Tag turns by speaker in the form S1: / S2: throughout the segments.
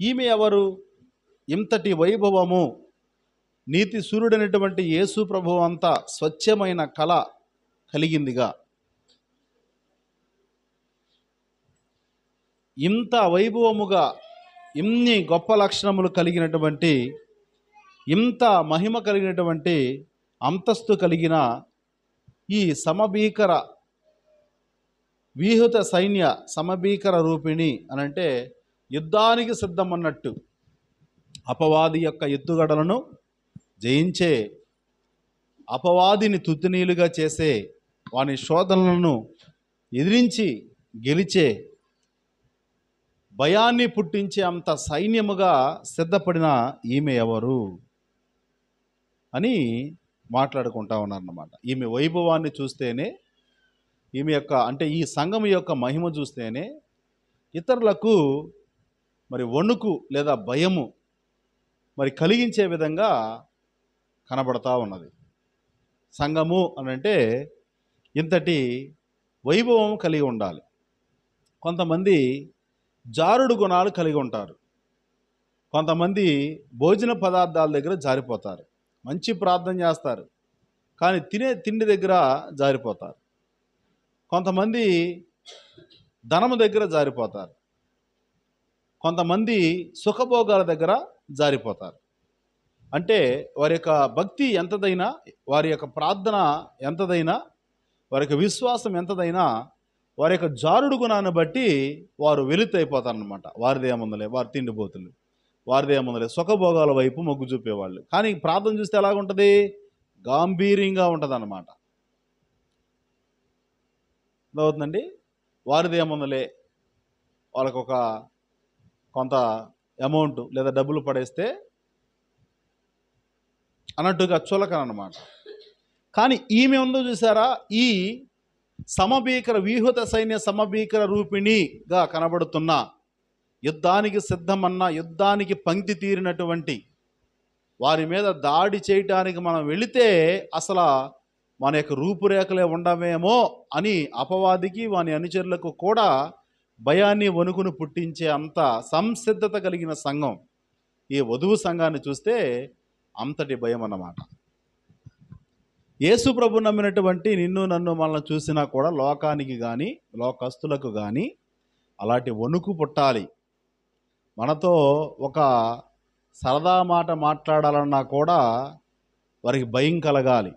S1: ఈమె ఎవరు? ఇంతటి వైభవము నీతి సూర్యుడైనటువంటి యేసు ప్రభు అంతా స్వచ్ఛమైన కళ కలిగిందిగా. ఇంత వైభవముగా ఇన్ని గొప్ప లక్షణములు కలిగినటువంటి ఇంత మహిమ కలిగినటువంటి అంతస్తు కలిగిన ఈ సమభీకర వ్యూహత సైన్య సమభీకర రూపిణి అనంటే యుద్ధానికి సిద్ధమన్నట్టు అపవాది యొక్క ఎత్తుగడలను జయించే అపవాదిని తుతినీలుగా చేసే వాని శోధనలను ఎదిరించి గెలిచే భయాన్ని పుట్టించే అంత సైన్యముగా సిద్ధపడిన ఈమె ఎవరు అని మాట్లాడుకుంటా ఉన్నారన్నమాట. ఈమె వైభవాన్ని చూస్తేనే ఈమె యొక్క అంటే ఈ సంఘం యొక్క మహిమ చూస్తేనే ఇతరులకు మరి వణుకు లేదా భయము మరి కలిగించే విధంగా కనబడతా ఉన్నది. సంఘము అని అంటే ఇంతటి వైభవం కలిగి ఉండాలి. కొంతమంది జారుడు గుణాలు కలిగి ఉంటారు. కొంతమంది భోజన పదార్థాల దగ్గర జారిపోతారు. మంచి ప్రార్థన చేస్తారు. కానీ తినే తిండి దగ్గర జారిపోతారు. కొంతమంది ధనము దగ్గర జారిపోతారు. కొంతమంది సుఖభోగాల దగ్గర జారిపోతారు. అంటే వారి యొక్క భక్తి ఎంతదైనా వారి యొక్క ప్రార్థన ఎంతదైనా వారి యొక్క విశ్వాసం ఎంతదైనా వారి యొక్క జారుడు గుణాన్ని బట్టి వారు వెలుతైపోతారనమాట వారిదే ఏముందలే వారు తిండిపోతులు. వారిది ఏముందలే సుఖభోగాల వైపు మొగ్గు చూపేవాళ్ళు. కానీ ప్రార్థన చూస్తే ఎలాగుంటుంది? గాంభీర్యంగా ఉంటుంది అన్నమాట అవుతుందండి వారిది ఏముందలే వాళ్ళకు కొంత అమౌంట్ లేదా డబ్బులు పడేస్తే అన్నట్టుగా చులకన అనమాట కానీ ఈమె ఉందో చూసారా? ఈ సమభీకర వ్యూహత సైన్య సమభీకర రూపిణిగా కనబడుతున్న యుద్ధానికి సిద్ధమన్న యుద్ధానికి పంక్తి తీరినటువంటి వారి మీద దాడి చేయటానికి మనం వెళితే అసలు మన యొక్క రూపురేఖలే ఉండవేమో అని అపవాదికి వాని అనుచరులకు కూడా భయాన్ని వణుకును పుట్టించే అంత సంసిద్ధత కలిగిన సంఘం ఈ వధువు సంఘాన్ని చూస్తే అంతటి భయం అన్నమాట. యేసు ప్రభు నమ్మినటువంటి నిన్ను నన్ను మనల్ని చూసినా కూడా లోకానికి కానీ లోకస్తులకు కానీ అలాంటి వణుకు పుట్టాలి. మనతో ఒక సరదా మాట మాట్లాడాలన్నా కూడా వారికి భయం కలగాలి.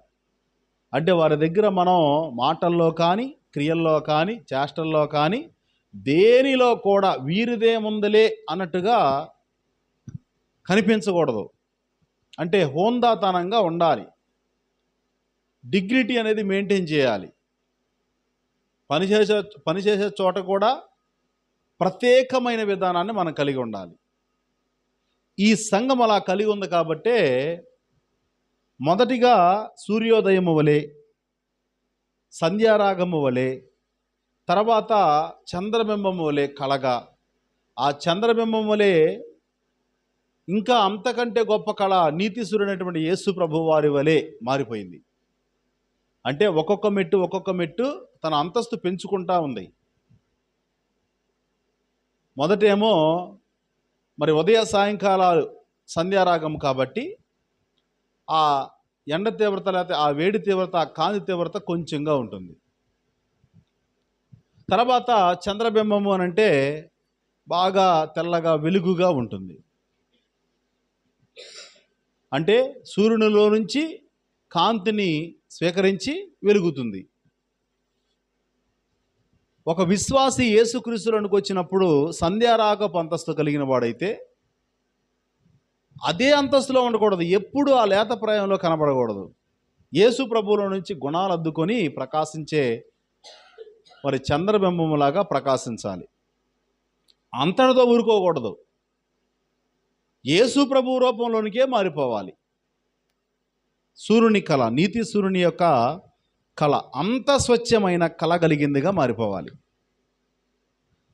S1: అంటే వారి దగ్గర మనం మాటల్లో కానీ క్రియల్లో కానీ చేష్టల్లో కానీ దేనిలో కూడా వీరిదేముందలే అన్నట్టుగా కనిపించకూడదు. అంటే హోందాతనంగా ఉండాలి. డిగ్నిటీ అనేది మెయింటైన్ చేయాలి. పనిచేసే పనిచేసే చోట కూడా ప్రత్యేకమైన విధానాన్ని మనం కలిగి ఉండాలి. ఈ సంఘం అలా కలిగి ఉంది కాబట్టే మొదటిగా సూర్యోదయము వలె సంధ్యారాగము వలె తర్వాత చంద్రబింబము వలె కళగా. ఆ చంద్రబింబం వలె ఇంకా అంతకంటే గొప్ప కళ నీతిసురుడైనటువంటి యేసు ప్రభు వారి వలె మారిపోయింది. అంటే ఒక్కొక్క మెట్టు ఒక్కొక్క మెట్టు తన అంతస్తు పెంచుకుంటా ఉంది. మొదటేమో మరి ఉదయ సాయంకాలాలు సంధ్యారాగం కాబట్టి ఆ ఎండ తీవ్రత లేకపోతే ఆ వేడి తీవ్రత ఆ కాంతి తీవ్రత కొంచెంగా ఉంటుంది. తర్వాత చంద్రబింబము అని అంటే బాగా తెల్లగా వెలుగుగా ఉంటుంది. అంటే సూర్యునిలో నుంచి కాంతిని స్వీకరించి వెలుగుతుంది. ఒక విశ్వాసి యేసుక్రీస్తులకు వచ్చినప్పుడు సంధ్యారాగపు అంతస్తు కలిగిన వాడైతే అదే అంతస్తులో ఉండకూడదు. ఎప్పుడు ఆ లేత ప్రాయంలో కనబడకూడదు. యేసు ప్రభువుల నుంచి గుణాలు అద్దుకొని ప్రకాశించే మరి చంద్రబింబములాగా ప్రకాశించాలి. అంతటితో ఊరుకోకూడదు. యేసు ప్రభు రూపంలోనికే మారిపోవాలి. సూర్యుని కళ నీతి సూర్యుని యొక్క కళ అంత స్వచ్ఛమైన కళ కలిగిందిగా మారిపోవాలి.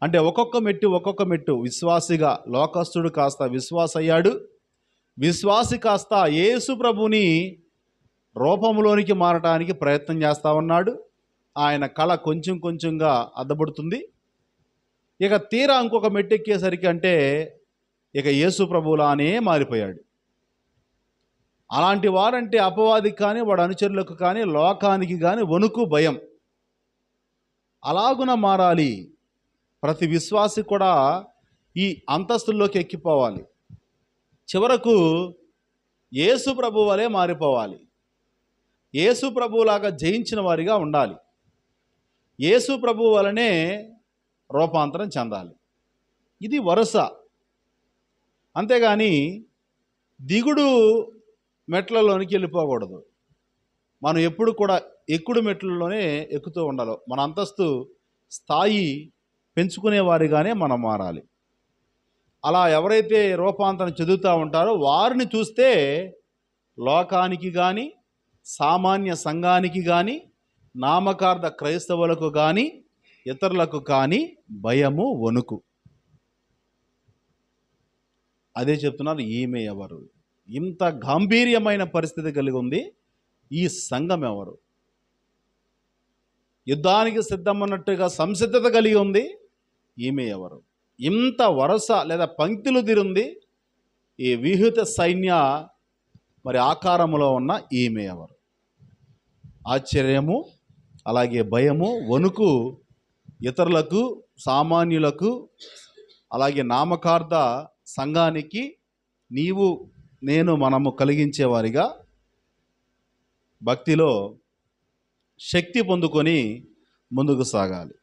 S1: అంటే ఒక్కొక్క మెట్టు ఒక్కొక్క మెట్టు విశ్వాసిగా లోకస్తుడు కాస్త విశ్వాస అయ్యాడు విశ్వాసి కాస్త యేసు ప్రభుని రూపంలోనికి మారటానికి ప్రయత్నం చేస్తూ ఉన్నాడు. ఆయన కళ కొంచెం కొంచెంగా అద్దబడుతుంది. ఇక తీరా ఇంకొక మెట్టెక్కేసరికి అంటే ఇక యేసు ప్రభువులానే మారిపోయాడు. అలాంటి వారంటే అపవాదికి కానీ వాడు అనుచరులకు కానీ లోకానికి కానీ వణుకు భయం. అలాగున మారాలి. ప్రతి విశ్వాసి కూడా ఈ అంతస్తుల్లోకి ఎక్కిపోవాలి. చివరకు యేసు ప్రభువలే మారిపోవాలి. యేసు ప్రభువులాగా జయించిన వారిగా ఉండాలి. యేసు ప్రభు వలనే రూపాంతరం చెందాలి. ఇది వరుస. అంతేగాని దిగుడు మెట్లలోనికి వెళ్ళిపోకూడదు. మనం ఎప్పుడు కూడా ఎక్కుడు మెట్లలోనే ఎక్కుతూ ఉండాలి. మన అంతస్తు స్థాయి పెంచుకునే వారిగానే మనం మారాలి. అలా ఎవరైతే రూపాంతరం చెందుతూ ఉంటారో వారిని చూస్తే లోకానికి కానీ సామాన్య సంఘానికి కానీ నామకార్థ క్రైస్తవులకు కానీ ఇతరులకు కానీ భయము వణుకు. అదే చెప్తున్నారు ఈమె ఎవరు? ఇంత గాంభీర్యమైన పరిస్థితి కలిగి ఉంది ఈ సంఘం ఎవరు? యుద్ధానికి సిద్ధమన్నట్టుగా సంసిద్ధత కలిగి ఉంది ఈమె ఎవరు? ఇంత వరస లేదా పంక్తులు తిరుంది ఈ విహిత సైన్య మరి ఆకారములో ఉన్న ఈమె ఎవరు? ఆశ్చర్యము అలాగే భయము వణుకు ఇతరులకు సామాన్యులకు అలాగే నామకార్థ సంఘానికి నీవు నేను మనము కలిగించేవారిగా భక్తిలో శక్తి పొందుకొని ముందుకు సాగాలి.